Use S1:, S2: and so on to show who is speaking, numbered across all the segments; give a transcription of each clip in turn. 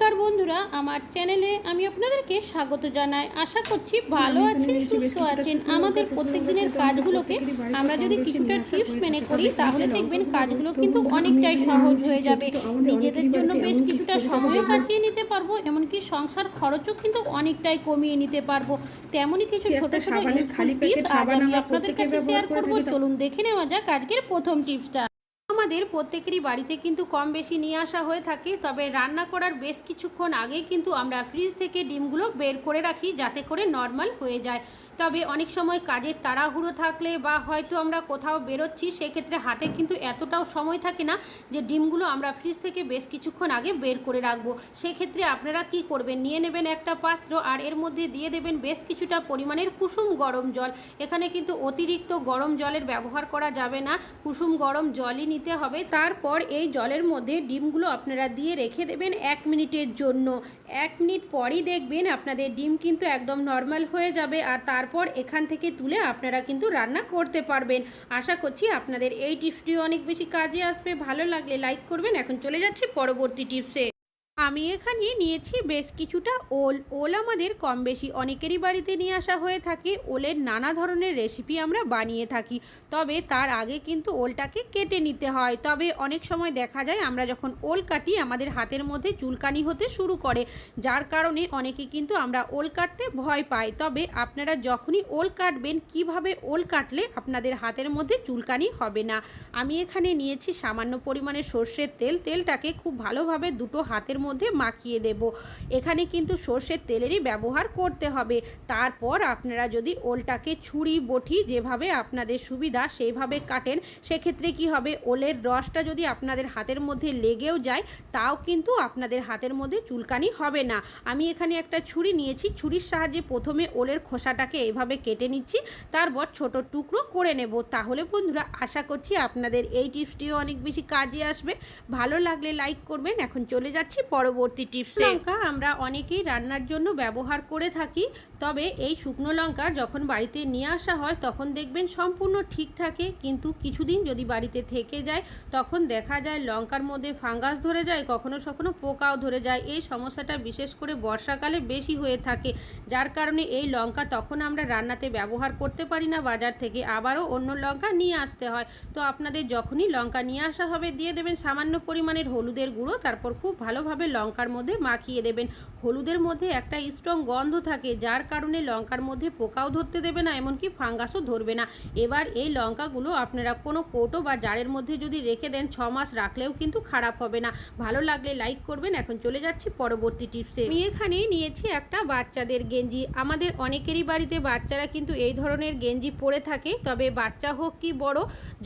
S1: নমস্কার বন্ধুরা আমার চ্যানেলে আমি আপনাদেরকে স্বাগত জানাই। আশা করছি ভালো আছেন সুস্থ আছেন। আমাদের প্রত্যেক দিনের কাজগুলোকে আমরা যদি কিছুটা টিপস মেনে করি তাহলে দেখবেন কাজগুলো কিন্তু অনেকটাই সহজ হয়ে যাবে। নিজেদের জন্য বেশ কিছুটা সময়ও বাঁচিয়ে নিতে পারব এমনকি সংসার খরচও কিন্তু অনেকটাই কমিয়ে নিতে পারব। তেমনই কিছু ছোট ছোট
S2: খালি
S1: আজ আমি আপনাদের কাছে শেয়ার করব। চলুন দেখে নেওয়া যাক আজকের প্রথম টিপসটা আমাদের প্রত্যেকেরই বাড়িতে কিন্তু কম বেশি নিয়ে আসা হয়ে থাকে, তবে রান্না করার বেশ কিছুক্ষণ আগে কিন্তু আমরা ফ্রিজ থেকে ডিমগুলো বের করে রাখি যাতে করে নর্মাল হয়ে যায়। তবে অনেক সময় কাজের তাড়াহুড়ো থাকলে বা হয়তো আমরা কোথাও বেরোচ্ছি, সেক্ষেত্রে হাতে কিন্তু এতটাও সময় থাকে না যে ডিমগুলো আমরা ফ্রিজ থেকে বেশ কিছুক্ষণ আগে বের করে রাখব। সেক্ষেত্রে আপনারা কি করবেন? নিয়ে নেবেন একটা পাত্র আর এর মধ্যে দিয়ে দেবেন বেশ কিছুটা পরিমাণের কুসুম গরম জল। এখানে কিন্তু অতিরিক্ত গরম জলের ব্যবহার করা যাবে না। কুসুম গরম জলই নিতে হবে। তারপর এই জলের মধ্যে ডিমগুলো আপনারা দিয়ে রেখে দেবেন এক মিনিটের জন্য। এক মিনিট পরই দেখবেন আপনাদের ডিম কিন্তু একদম নর্মাল হয়ে যাবে আর তারপর এখান থেকে তুলে আপনারা কিন্তু রান্না করতে পারবেন। আশা করছি আপনাদের এই টিপসটিও অনেক বেশি কাজে আসবে। ভালো লাগলে লাইক করবেন। এখন চলে যাচ্ছি পরবর্তী টিপসে। আমি এখানে নিয়েছি বেশ কিছুটা ওল। ওল আমাদের কম বেশি অনেকেরই বাড়িতে নিয়ে আসা হয়ে থাকে। ওলের নানা ধরনের রেসিপি আমরা বানিয়ে থাকি। তবে তার আগে কিন্তু ওলটাকে কেটে নিতে হয়। তবে অনেক সময় দেখা যায় আমরা যখন ওল কাটি, আমাদের হাতের মধ্যে চুলকানি হতে শুরু করে। যার কারণে অনেকে কিন্তু আমরা ওল কাটতে ভয় পাই। তবে আপনারা যখনই ওল কাটবেন, কীভাবে ওল কাটলে আপনাদের হাতের মধ্যে চুলকানি হবে না? আমি এখানে নিয়েছি সামান্য পরিমাণে সর্ষের তেল। তেলটাকে খুব ভালোভাবে দুটো হাতের মধ্যে মাখিয়ে দেব। এখানে কিন্তু সর্ষের তেলেরই ব্যবহার করতে হবে। তারপর আপনারা যদি ওলটাকে ছুরি, বটি যেভাবে আপনাদের সুবিধা সেইভাবে কাটেন, সেক্ষেত্রে কি হবে? ওলের রসটা যদি আপনাদের হাতের মধ্যে লেগেও যায়, তাও কিন্তু আপনাদের হাতের মধ্যে চুলকানি হবে না। আমি এখানে একটা ছুরি নিয়েছি। ছুরির সাহায্যে প্রথমে ওলের খোসাটাকে এভাবে কেটে নিচ্ছি। তারপর ছোট টুকরো করে নেব। তাহলে বন্ধুরা, আশা করছি আপনাদের এই টিপসটিও অনেক বেশি কাজে আসবে। ভালো লাগলে লাইক করবেন। এখন চলে যাচ্ছি পরবর্তী টিপসে। লঙ্কা আমরা অনেকেই রান্নার জন্য ব্যবহার করে থাকি, তবে এই শুকনো লঙ্কা যখন বাড়িতে নিয়ে আসা হয়, তখন দেখবেন সম্পূর্ণ ঠিক থাকে। কিন্তু কিছুদিন যদি বাড়িতে থেকে যায়, তখন দেখা যায় লঙ্কার মধ্যে ফাঙ্গাস ধরে যায়, কখনো কখনো পোকাও ধরে যায়। এই সমস্যাটা বিশেষ করে বর্ষাকালে বেশি হয়ে থাকে, যার কারণে এই লঙ্কা তখন আমরা রান্নাতে ব্যবহার করতে পারি না। বাজার থেকে আবারও অন্য লঙ্কা নিয়ে আসতে হয়। তো আপনাদের যখনই লঙ্কা নিয়ে আসা হবে, দিয়ে দেবেন সামান্য পরিমাণের হলুদের গুঁড়ো, তারপর খুব ভালোভাবে লঙ্কার মধ্যে মাখিয়ে দেবেন। হলুদের মধ্যে একটা স্ট্রং গন্ধ থাকে, যার কারণে লঙ্কার মধ্যে পোকাও ধরতে দেবে না, এমনকি ফাঙ্গাসও ধরবে না। এবার এই লঙ্কাগুলো আপনারা কোনো কৌটো বা জারের মধ্যে যদি রেখে দেন, ছ মাস রাখলেও কিন্তু খারাপ হবে না। ভালো লাগলে লাইক করবেন। এখন চলে যাচ্ছি পরবর্তী টিপসে আমি এখানে নিয়েছি একটা বাচ্চাদের গেঞ্জি। আমাদের অনেকেরই বাড়িতে বাচ্চারা কিন্তু এই ধরনের গেঞ্জি পরে থাকে। তবে বাচ্চা হোক কি বড়,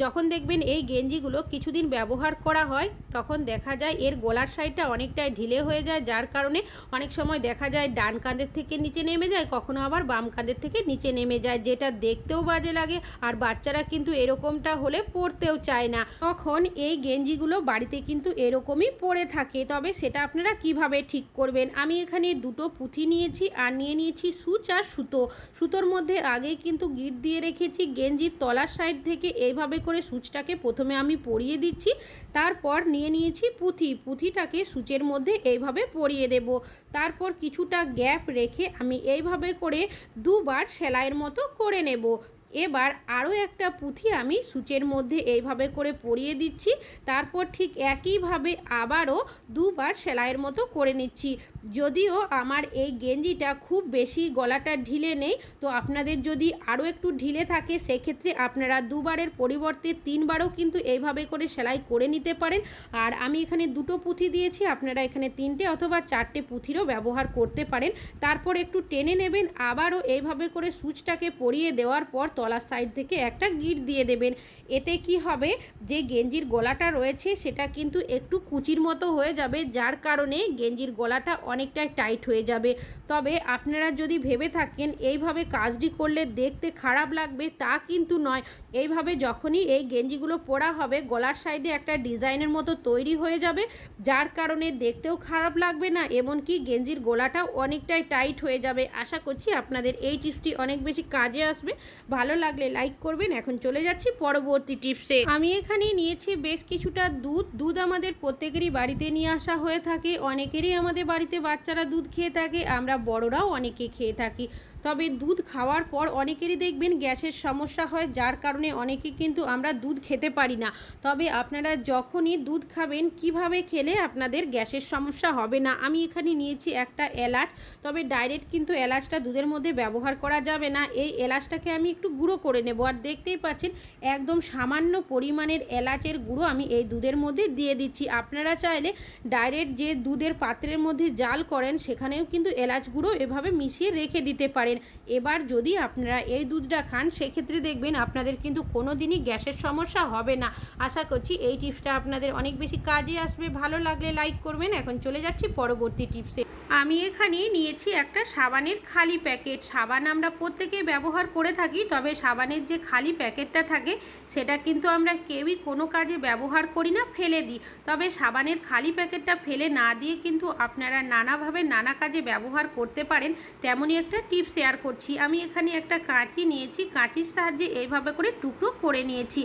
S1: যখন দেখবেন এই গেঞ্জিগুলো কিছুদিন ব্যবহার করা হয়, তখন দেখা যায় এর গলার সাইডটা অনেকটাই ঢিলে হয়ে যায়, যার কারণে অনেক সময় দেখা যায় ডান কাঁধের থেকে নিচে নেমে যায়, কখনো আবার বাম কাঁধের থেকে নিচে নেমে যায়, যেটা দেখতেও বাজে লাগে। আর বাচ্চারা কিন্তু এরকমটা হলে পরতেও চায় না। তখন এই গেঞ্জিগুলো বাড়িতে কিন্তু এরকমই পরে থাকে। তবে সেটা আপনারা কীভাবে ঠিক করবেন? আমি এখানে দুটো পুঁথি নিয়েছি, আর নিয়ে নিয়েছি সুচ আর সুতো। সুতোর মধ্যে আগে কিন্তু গিট দিয়ে রেখেছি, গেঞ্জির তলার সাইড থেকে এইভাবে করে সুচটাকে প্রথমে আমি পরিয়ে দিচ্ছি, তারপর নিয়ে নিয়েছি পুঁথি। পুঁথিটাকে সুচের মধ্যে এইভাবে পরিয়ে দেব। তারপর কিছুটা গ্যাপ রেখে আমি এইভাবে করে দুবার সেলাইয়ের মতো করে নেব। এবার আরও একটা পুঁথি আমি সূচের মধ্যে এইভাবে করে পরিয়ে দিচ্ছি। তারপর ঠিক একইভাবে আবারও দুবার সেলাইয়ের মতো করে নিচ্ছি। যদিও আমার এই গেঞ্জিটা খুব বেশি গলাটা ঢিলে নেই, তো আপনাদের যদি আরও একটু ঢিলে থাকে, সেক্ষেত্রে আপনারা দুবারের পরিবর্তে তিনবারও কিন্তু এইভাবে করে সেলাই করে নিতে পারেন। আর আমি এখানে দুটো পুঁথি দিয়েছি, আপনারা এখানে তিনটে অথবা চারটে পুঁথিরও ব্যবহার করতে পারেন। তারপর একটু টেনে নেবেন, আবারও এইভাবে করে সুচটাকে পরিয়ে দেওয়ার পর তলার সাইড থেকে একটা গিট দিয়ে দেবেন। এতে কি হবে? যে গেঞ্জির গলাটা রয়েছে, সেটা কিন্তু একটু কুচির মতো হয়ে যাবে, যার কারণে গেঞ্জির গলাটা অনেকটাই টাইট হয়ে যাবে। তবে আপনারা যদি ভেবে থাকেন, এইভাবে কাজটি করলে দেখতে খারাপ লাগবে তা কিন্তু নয়। এইভাবে যখনই এই গেঞ্জিগুলো পরা হবে, গলার সাইডে একটা ডিজাইনের মতো তৈরি হয়ে যাবে, যার কারণে দেখতেও খারাপ লাগবে না, এমনকি গেঞ্জির গলাটাও অনেকটাই টাইট হয়ে যাবে। আশা করছি আপনাদের এই টিপসটি অনেক বেশি কাজে আসবে। ভালো লাগলে লাইক করবেন। এখন চলে যাচ্ছি পরবর্তী টিপসে। আমি এখানে নিয়েছি বেশ কিছুটা দুধ। দুধ আমাদের প্রত্যেকেরই বাড়িতে নিয়ে আসা হয়ে থাকে। অনেকেরই আমাদের বাড়িতে বাচ্চারা দুধ খেয়ে থাকে। আমরা বড়রাও অনেকে খেয়ে থাকি। তবে দুধ খাওয়ার পর অনেকেরই দেখবেন গ্যাসের সমস্যা হয়, যার কারণে অনেকে কিন্তু আমরা দুধ খেতে পারি না। তবে আপনারা যখনই দুধ খাবেন, কীভাবে খেলে আপনাদের গ্যাসের সমস্যা হবে না? আমি এখানে নিয়েছি একটা এলাচ, তবে ডাইরেক্ট কিন্তু এলাচটা দুধের মধ্যে ব্যবহার করা যাবে না। এই এলাচটাকে আমি একটু গুঁড়ো করে নেব। আর দেখতেই পাচ্ছেন, একদম সামান্য পরিমাণের এলাচের গুঁড়ো আমি এই দুধের মধ্যে দিয়ে দিচ্ছি। আপনারা চাইলে ডাইরেক্ট যে দুধের পাত্রের মধ্যে জাল করেন, সেখানেও কিন্তু এলাচ গুঁড়ো এভাবে মিশিয়ে রেখে দিতে পারেন। এবার যদি আপনারা এই দুধটা খান, সেক্ষেত্রে দেখবেন আপনাদের কিন্তু কোনো দিনই গ্যাসের সমস্যা হবে না। আশা করছি এই টিপসটা আপনাদের অনেক বেশি কাজে আসবে। ভালো লাগলে লাইক করবেন। এখন চলে যাচ্ছি পরবর্তী টিপসে। আমি এখানে নিয়েছি একটা সাবানের খালি প্যাকেট। সাবান আমরা প্রত্যেকেই ব্যবহার করে থাকি, তবে সাবানের যে খালি প্যাকেটটা থাকে, সেটা কিন্তু আমরা কেউই কোনো কাজে ব্যবহার করি না, ফেলে দিই। তবে সাবানের খালি প্যাকেটটা ফেলে না দিয়ে কিন্তু আপনারা নানাভাবে নানা কাজে ব্যবহার করতে পারেন তেমনই একটা টিপ শেয়ার করছি। আমি এখানে একটা কাঁচি নিয়েছি, কাঁচির সাহায্যে এইভাবে করে টুকরো করে নিয়েছি।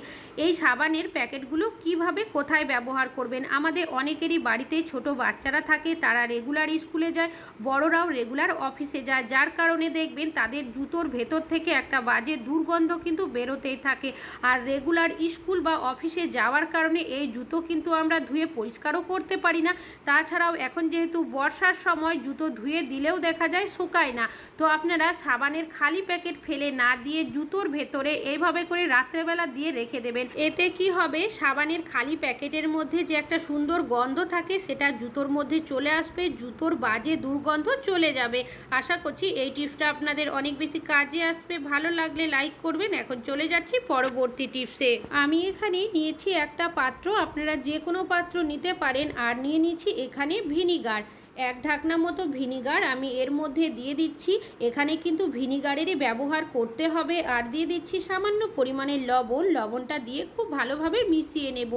S1: এই সাবানের প্যাকেটগুলো কীভাবে কোথায় ব্যবহার করবেন? আমাদের অনেকেরই বাড়িতে ছোট বাচ্চারা থাকে, তারা রেগুলার স্কুলে যায়, বড়রাও রেগুলার অফিসে যায়। যার কারণে দেখবেন তাদের জুতোর ভেতর থেকে একটা বাজে দুর্গন্ধ কিন্তু বেরোতেই থাকে। আর রেগুলার স্কুল বা অফিসে যাওয়ার কারণে এই জুতো কিন্তু আমরা ধুয়ে পরিষ্কারও করতে পারি না। তাছাড়াও এখন যেহেতু বর্ষার সময়, জুতো ধুয়ে দিলেও দেখা যায় শুকায় না। তো আপনারা সাবানের খালি প্যাকেট ফেলে না দিয়ে জুতোর ভেতরে এইভাবে করে রাত্রেবেলা দিয়ে রেখে দেবেন। এতে কি হবে? সাবানের খালি প্যাকেটের মধ্যে যে একটা সুন্দর গন্ধ থাকে, সেটা জুতোর মধ্যে চলে আসবে, জুতোর বাজে দুর্গন্ধ চলে যাবে। আশা করছি এই টিপসটা আপনাদের অনেক বেশি কাজে আসবে। ভালো লাগলে লাইক করবেন। এখন চলে যাচ্ছি পরবর্তী টিপসে। আমি এখানে নিয়েছি একটা পাত্র। আপনারা যে কোনো পাত্র নিতে পারেন। আর নিয়ে নিয়েছি এখানে ভিনিগার। এক ঢাকনা মতো ভিনিগার আমি এর মধ্যে দিয়ে দিচ্ছি। এখানে কিন্তু ভিনিগারেরই ব্যবহার করতে হবে। আর দিয়ে দিচ্ছি সামান্য পরিমাণের লবণ। লবণটা দিয়ে খুব ভালোভাবে মিশিয়ে নেব।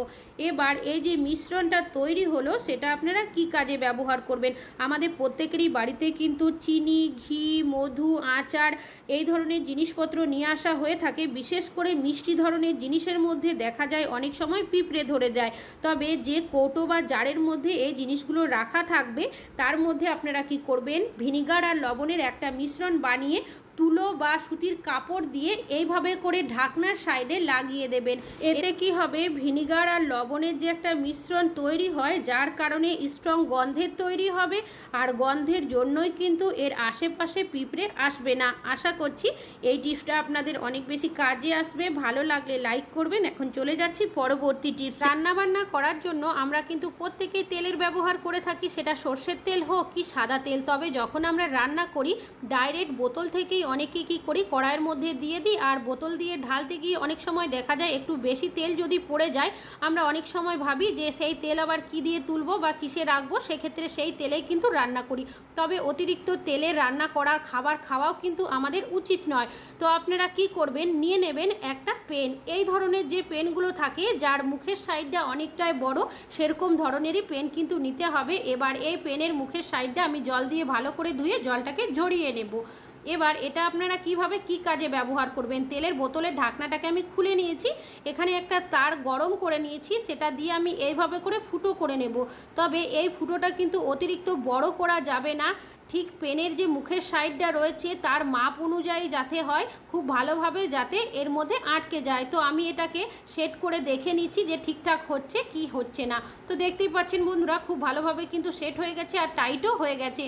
S1: এবার এই যে মিশ্রণটা তৈরি হলো, সেটা আপনারা কি কাজে ব্যবহার করবেন? আমাদের প্রত্যেকেরই বাড়িতে কিন্তু চিনি, ঘি, মধু, আচার এই ধরনের জিনিসপত্র নিয়ে আসা হয়ে থাকে। বিশেষ করে মিষ্টি ধরনের জিনিসের মধ্যে দেখা যায়, অনেক সময় পিঁপড়ে ধরে যায়। তবে যে কৌটো বা জারের মধ্যে এই জিনিসগুলো রাখা থাকবে, তার মধ্যে আপনারা কি করবেন? ভিনিগার আর লবণের একটা মিশ্রণ বানিয়ে তুলো বা সুতির কাপড় দিয়ে এইভাবে করে ঢাকনার সাইডে লাগিয়ে দেবেন। এতে কি হবে? ভিনিগার আর লবণের যে একটা মিশ্রণ তৈরি হয়, যার কারণে স্ট্রং গন্ধের তৈরি হবে আর গন্ধের জন্যই কিন্তু এর আশেপাশে পিঁপড়ে আসবে না। আশা করছি এই টিপসটা আপনাদের অনেক বেশি কাজে আসবে। ভালো লাগলে লাইক করবেন। এখন চলে যাচ্ছি পরবর্তী টিপস। রান্নাবান্না করার জন্য আমরা কিন্তু প্রত্যেকেই তেলের ব্যবহার করে থাকি। সেটা সর্ষের তেল হোক কি সাদা তেল। তবে যখন আমরা রান্না করি, ডাইরেক্ট বোতল থেকেই অনেকে কি করি, কড়াইয়ের মধ্যে দিয়ে দিই আর বোতল দিয়ে ঢালতে গিয়ে অনেক সময় দেখা যায় একটু বেশি তেল যদি পড়ে যায়, আমরা অনেক সময় ভাবি যে সেই তেল আবার কি দিয়ে তুলবো বা কিসে রাখব, সেক্ষেত্রে সেই তেলেই কিন্তু রান্না করি। তবে অতিরিক্ত তেলে রান্না করার খাবার খাওয়াও কিন্তু আমাদের উচিত নয়। তো আপনারা কি করবেন, নিয়ে নেবেন একটা পেন। এই ধরনের যে পেনগুলো থাকে, যার মুখের সাইডটা অনেকটাই বড়, সেরকম ধরনেরই পেন কিন্তু নিতে হবে। এবার এই পেনের মুখের সাইডটা আমি জল দিয়ে ভালো করে ধুয়ে জলটাকে ঝরিয়ে নেব। এবার এটা আপনারা কীভাবে কি কাজে ব্যবহার করবেন? তেলের বোতলের ঢাকনাটাকে আমি খুলে নিয়েছি। এখানে একটা তার গরম করে নিয়েছি, সেটা দিয়ে আমি এইভাবে করে ফুটো করে নেব। তবে এই ফুটোটা কিন্তু অতিরিক্ত বড় করা যাবে না। ঠিক পেনের যে মুখের সাইডটা রয়েছে, তার মাপ অনুযায়ী যাতে হয়, খুব ভালোভাবে যাতে এর মধ্যে আটকে যায়। তো আমি এটাকে সেট করে দেখে নিচ্ছি যে ঠিকঠাক হচ্ছে কি হচ্ছে না। তো দেখতেই পাচ্ছেন বন্ধুরা, খুব ভালোভাবে কিন্তু সেট হয়ে গেছে আর টাইটও হয়ে গেছে।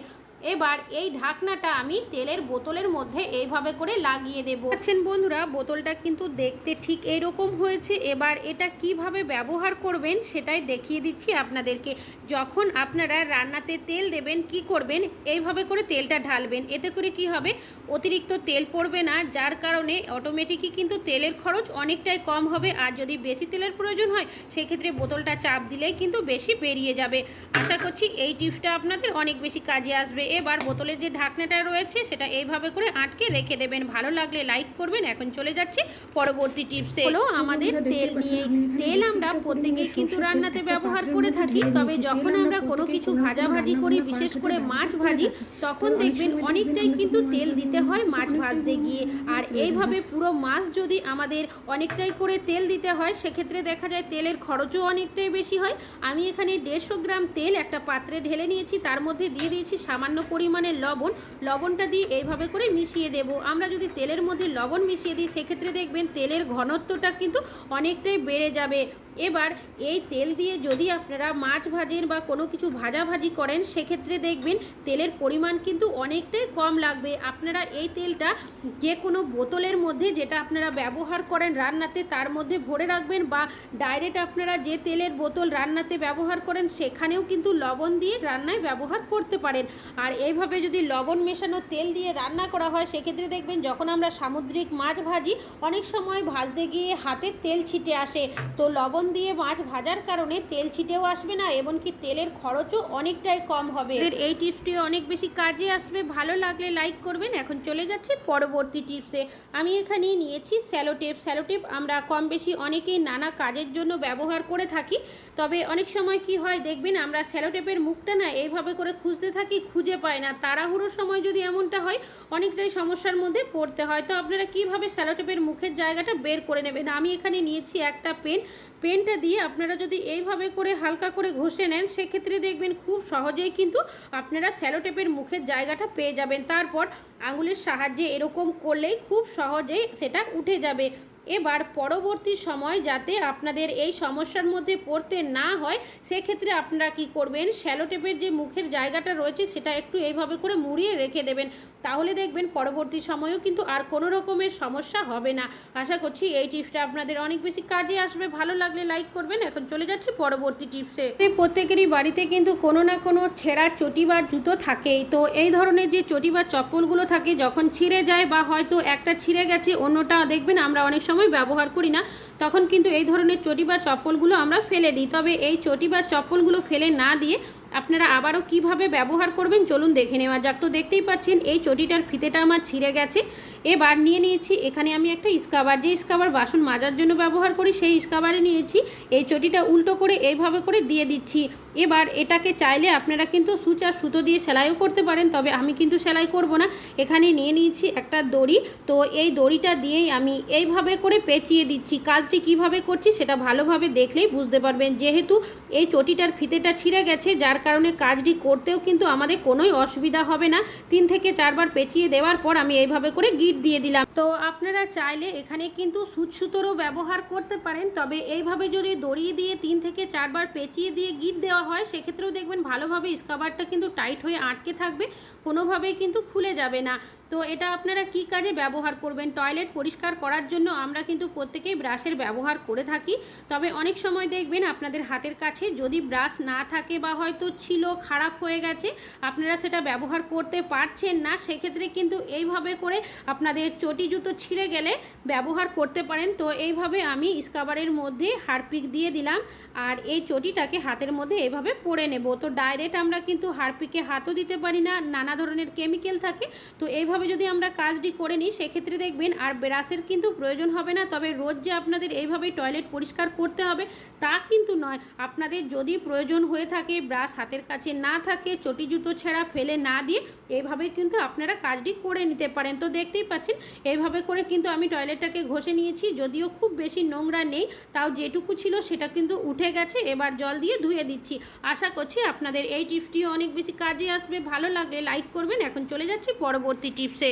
S1: এবার এই ঢাকনাটা আমি তেলের বোতলের মধ্যে এইভাবে করে লাগিয়ে দেব। আছেন বন্ধুরা, বোতলটা কিন্তু দেখতে ঠিক এরকম হয়েছে। এবার এটা কীভাবে ব্যবহার করবেন সেটাই দেখিয়ে দিচ্ছি আপনাদেরকে। যখন আপনারা রান্নাতে তেল দেবেন, কি করবেন? এইভাবে করে তেলটা ঢালবেন। এতে করে কি হবে? অতিরিক্ত তেল পড়বে না যার কারণে অটোমেটিকই কিন্তু তেলের খরচ অনেকটাই কম হবে। আর যদি বেশি তেলের প্রয়োজন হয় সেক্ষেত্রে বোতলটা চাপ দিলেই কিন্তু বেশি বেরিয়ে যাবে। আশা করছি এই টিপসটা আপনাদের অনেক বেশি কাজে আসবে। এবার বোতলের যে ঢাকনাটা রয়েছে সেটা এইভাবে করে আটকে রেখে দেবেন। ভালো লাগলে লাইক করবেন। এখন চলে যাচ্ছি পরবর্তী টিপসে। হলো আমাদের তেল নিয়ে তেল আমরা প্রত্যেকেই কিন্তু রান্নাতে ব্যবহার করে থাকি। তবে যখন আমরা কোনো কিছু ভাজাভাজি করি বিশেষ করে মাছ ভাজি তখন দেখবেন অনেকটাই কিন্তু তেল দিতে হয়, মাছ ভাজতে গিয়ে। আর এইভাবে পুরো মাছ যদি আমাদের অনেকটাই করে তেল দিতে হয়, সেক্ষেত্রে দেখা যায় তেলের খরচও অনেকটাই বেশি হয়। আমি এখানে দেড়শো গ্রাম তেল একটা পাত্রে ঢেলে নিয়েছি, তার মধ্যে দিয়ে দিয়েছি সামান্য পরিমাণে লবণ। লবণটা দিয়ে এইভাবে করে মিশিয়ে দেব। আমরা যদি তেলের মধ্যে লবণ মিশিয়ে দিই, সেক্ষেত্রে দেখবেন তেলের ঘনত্বটা কিন্তু অনেকটাই বেড়ে যাবে। এবার এই তেল দিয়ে যদি আপনারা মাছ ভাজেন বা কোনো কিছু ভাজাভাজি করেন, সেক্ষেত্রে দেখবেন তেলের পরিমাণ কিন্তু অনেকটাই কম লাগবে। আপনারা এই তেলটা যে কোনো বোতলের মধ্যে যেটা আপনারা ব্যবহার করেন রান্নাতে, তার মধ্যে ভরে রাখবেন বা ডাইরেক্ট আপনারা যে তেলের বোতল রান্নাতে ব্যবহার করেন, সেখানেও কিন্তু লবণ দিয়ে রান্নায় ব্যবহার করতে পারেন। আর এইভাবে যদি লবণ মেশানো তেল দিয়ে রান্না করা হয়, সেক্ষেত্রে দেখবেন যখন আমরা সামুদ্রিক মাছ ভাজি, অনেক সময় ভাজতে গিয়ে হাতে তেল ছিটে আসে। তো লবণ দিয়ে মাছ ভাজার কারণে তেল ছিটেও আসবে না, এমনকি তেলের খরচও অনেকটাই কম হবে। এই টিপসটি অনেক বেশি কাজে আসবে। ভালো লাগলে লাইক করবেন। এখন চলে যাচ্ছে পরবর্তী টিপসে। আমি এখানে নিয়েছি স্যালোটেপ। স্যালোটেপ আমরা কম বেশি অনেকেই নানা কাজের জন্য ব্যবহার করে থাকি। তবে অনেক সময় কি হয় দেখবেন, আমরা স্যালোটেপের মুখটা না এইভাবে করে খুঁজতে থাকি, খুঁজে পাই না। তাড়াহুড়োর সময় যদি এমনটা হয়, অনেকটাই সমস্যার মধ্যে পড়তে হয়। তো আপনারা কীভাবে স্যালোটেপের মুখের জায়গাটা বের করে নেবেন? আমি এখানে নিয়েছি একটা পেন। পেন পেনটা দিয়ে আপনারা যদি এইভাবে করে হালকা করে ঘষে নেন, সেক্ষেত্রে দেখবেন খুব সহজেই কিন্তু আপনারা স্যালোটেপের মুখের জায়গাটা পেয়ে যাবেন। তারপর আঙুলের সাহায্যে এরকম করলেই খুব সহজেই সেটা উঠে যাবে। এবার পরবর্তী সময় যাতে আপনাদের এই সমস্যার মধ্যে পড়তে না হয়, সেক্ষেত্রে আপনারা কি করবেন? শ্যালোটেপের যে মুখের জায়গাটা রয়েছে, সেটা একটু এইভাবে করে মুড়িয়ে রেখে দেবেন। তাহলে দেখবেন পরবর্তী সময়েও কিন্তু আর কোনো রকমের সমস্যা হবে না। আশা করছি এই টিপসটা আপনাদের অনেক বেশি কাজে আসবে। ভালো লাগলে লাইক করবেন। এখন চলে যাচ্ছি পরবর্তী টিপসে। প্রত্যেকেরই বাড়িতে কিন্তু কোনো না কোনো ছেঁড়া চটি বা জুতো থাকেই। তো এই ধরনের যে চটি বা চপ্পলগুলো থাকে, যখন ছিঁড়ে যায় বা হয়তো একটা ছিঁড়ে গেছে, অন্যটা দেখবেন আমরা অনেক সময় ব্যবহার করি না, তখন কিন্তু এই ধরনের চটি বা চপ্পলগুলো আমরা ফেলে দিই। তবে এই চটি বা চপ্পলগুলো ফেলে না দিয়ে আপনারা আবারও কীভাবে ব্যবহার করবেন চলুন দেখে নেওয়া যাক। তো দেখতেই পাচ্ছেন, এই চটিটার ফিতেটা আমার ছিঁড়ে গেছে। এবার নিয়ে নিয়েছি, এখানে আমি একটা স্কাবার। যে স্কাবার বাসন মাজার জন্য ব্যবহার করি, সেই স্কাবারে নিয়েছি। এই চটিটা উল্টো করে এইভাবে করে দিয়ে দিচ্ছি। এবার এটাকে চাইলে আপনারা কিন্তু সুচ আর সুতো দিয়ে সেলাইও করতে পারেন, তবে আমি কিন্তু সেলাই করব না। এখানে নিয়ে নিয়েছি একটা দড়ি। তো এই দড়িটা দিয়েই আমি এইভাবে করে পেঁচিয়ে দিচ্ছি। কাজটি কীভাবে করছি সেটা ভালোভাবে দেখলেই বুঝতে পারবেন। যেহেতু এই চটিটার ফিতেটা ছিঁড়ে গেছে, যার কারণে কাজটি করতেও কিন্তু আমাদের কোনোই অসুবিধা হবে না। তিন থেকে চারবার পেঁচিয়ে দেওয়ার পর আমি এইভাবে করে গিট দিয়ে দিলাম। তো আপনারা চাইলে এখানে কিন্তু সুচ সুতোরও ব্যবহার করতে পারেন, তবে এইভাবে যদি দড়ি দিয়ে তিন থেকে চারবার পেঁচিয়ে দিয়ে গিট দেওয়া হয়, সেক্ষেত্রেও দেখবেন ভালোভাবে স্কাবারটা কিন্তু টাইট হয়ে আটকে থাকবে, কোনোভাবেই কিন্তু খুলে যাবে না। তো এটা আপনারা কি কাজে ব্যবহার করবেন? টয়লেট পরিষ্কার করার জন্য আমরা কিন্তু প্রত্যেকেই ব্রাশের ব্যবহার করে থাকি, তবে অনেক সময় দেখবেন আপনাদের হাতের কাছে যদি ব্রাশ না থাকে বা হয়তো ছিল, খারাপ হয়ে গেছে, আপনারা সেটা ব্যবহার করতে পারছেন না, সেক্ষেত্রে কিন্তু এইভাবে করে আপনাদের চটি জুতো ছিঁড়ে গেলে ব্যবহার করতে পারেন। তো এইভাবে আমি স্কাবারের মধ্যে হারপিক দিয়ে দিলাম আর এই চটিটাকে হাতের মধ্যে এভাবে পরে নেব। তো ডাইরেক্ট আমরা কিন্তু হারপিকে হাতও দিতে পারি না, নানা ধরনের কেমিক্যাল থাকে। তো এইভাবে যদি আমরা কাজটি করে নিই, সেক্ষেত্রে দেখবেন আর ব্রাশের কিন্তু প্রয়োজন হবে না। তবে রোজ যে আপনাদের এইভাবেই টয়লেট পরিষ্কার করতে হবে, তা কিন্তু নয়। আপনাদের যদি প্রয়োজন হয়ে থাকে, ব্রাশ হাতের কাছে না থাকে, চটি জুতো ছেঁড়া ফেলে না দিয়ে এইভাবে কিন্তু আপনারা কাজটি করে নিতে পারেন। তো দেখতেই পাচ্ছেন এইভাবে করে কিন্তু আমি টয়লেটটাকে ঘষে নিয়েছি, যদিও খুব বেশি নোংরা নেই, তাও যেটুকু ছিল সেটা কিন্তু উঠে গেছে, এবার জল দিয়ে ধুয়ে দিচ্ছি। আশা করছি আপনাদের এই টিপসটিও অনেক বেশি কাজে আসবে, ভালো লাগলে লাইক করবেন। এখন চলে যাচ্ছি পরবর্তী টিপসে।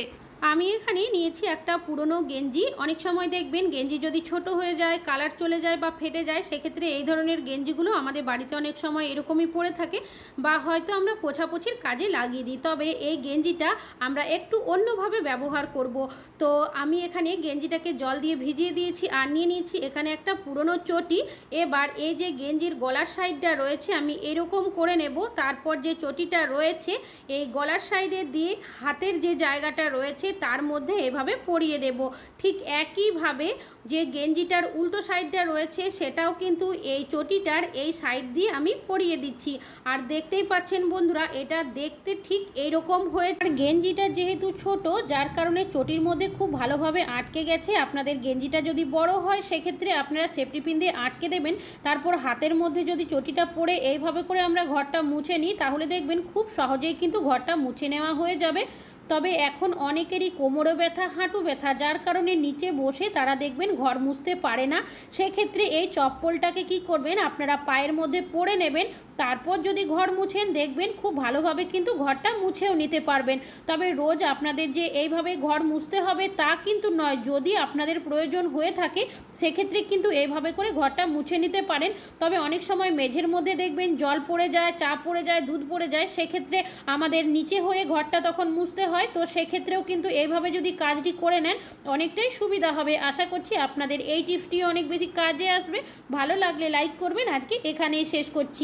S1: আমি এখানে নিয়েছি একটা পুরনো গেঞ্জি। অনেক সময় দেখবেন গেঞ্জি যদি ছোট হয়ে যায়, কালার চলে যায় বা ফেটে যায়, সেক্ষেত্রে এই ধরনের গেঞ্জিগুলো আমাদের বাড়িতে অনেক সময় এরকমই পড়ে থাকে বা হয়তো আমরা পোছাপুছির কাজে লাগিয়ে দিই। তবে এই গেঞ্জিটা আমরা একটু অন্যভাবে ব্যবহার করব। তো আমি এখানে গেঞ্জিটাকে জল দিয়ে ভিজিয়ে দিয়েছি আর নিয়ে নিয়েছি এখানে একটা পুরনো চটি। এবার এই যে গেঞ্জির গলার সাইডটা রয়েছে, আমি এরকম করে নেব। তারপর যে চটিটা রয়েছে, এই গলার সাইডে দিয়ে হাতের যে জায়গাটা রয়েছে তার মধ্যে এভাবে পরিয়ে দেব। ঠিক একইভাবে যে গেঞ্জিটার উল্টো সাইডটা রয়েছে, সেটাও কিন্তু এই চটিটার এই সাইড দিয়ে আমি পরিয়ে দিচ্ছি। আর দেখতেই পাচ্ছেন বন্ধুরা, এটা দেখতে ঠিক এইরকম হয়ে আর গেঞ্জিটা যেহেতু ছোট, যার কারণে চটির মধ্যে খুব ভালোভাবে আটকে গেছে। আপনাদের গেঞ্জিটা যদি বড় হয়, সেক্ষেত্রে আপনারা সেফটি পিন দিয়ে আটকে দেবেন। তারপর হাতের মধ্যে যদি চটিটা পরে এইভাবে করে আমরা ঘরটা মুছে নিই, তাহলে দেখবেন খুব সহজেই কিন্তু ঘরটা মুছে নেওয়া হয়ে যাবে। তবে এখন অনেকেরই কোমরে ব্যথা, হাঁটু ব্যথা, যার কারণে নিচে বসে তারা দেখবেন ঘর মুছতে পারে না। সেক্ষেত্রে এই চপ্পলটাকে কি করবেন? আপনারা পায়ের মধ্যে পরে নেবেন। তারপর যদি ঘর মুছেন, দেখবেন খুব ভালোভাবে কিন্তু ঘরটা মুছেও নিতে পারবেন। তবে রোজ আপনাদের যে এইভাবে ঘর মুছতে হবে তা কিন্তু নয়। যদি আপনাদের প্রয়োজন হয়ে থাকে, সেক্ষেত্রে কিন্তু এইভাবে করে ঘরটা মুছে নিতে পারেন। তবে অনেক সময় মেঝের মধ্যে দেখবেন জল পড়ে যায়, চা পড়ে যায়, দুধ পড়ে যায়, সেক্ষেত্রে আমাদের নিচে হয়ে ঘরটা তখন মুছতে হয়। তো সেক্ষেত্রেও কিন্তু এইভাবে যদি কাজটি করে নেন, অনেকটাই সুবিধা হবে। আশা করছি আপনাদের এই টিপসটিও অনেক বেশি কাজে আসবে। ভালো লাগলে লাইক করবেন। আজকে এখানেই শেষ করছি।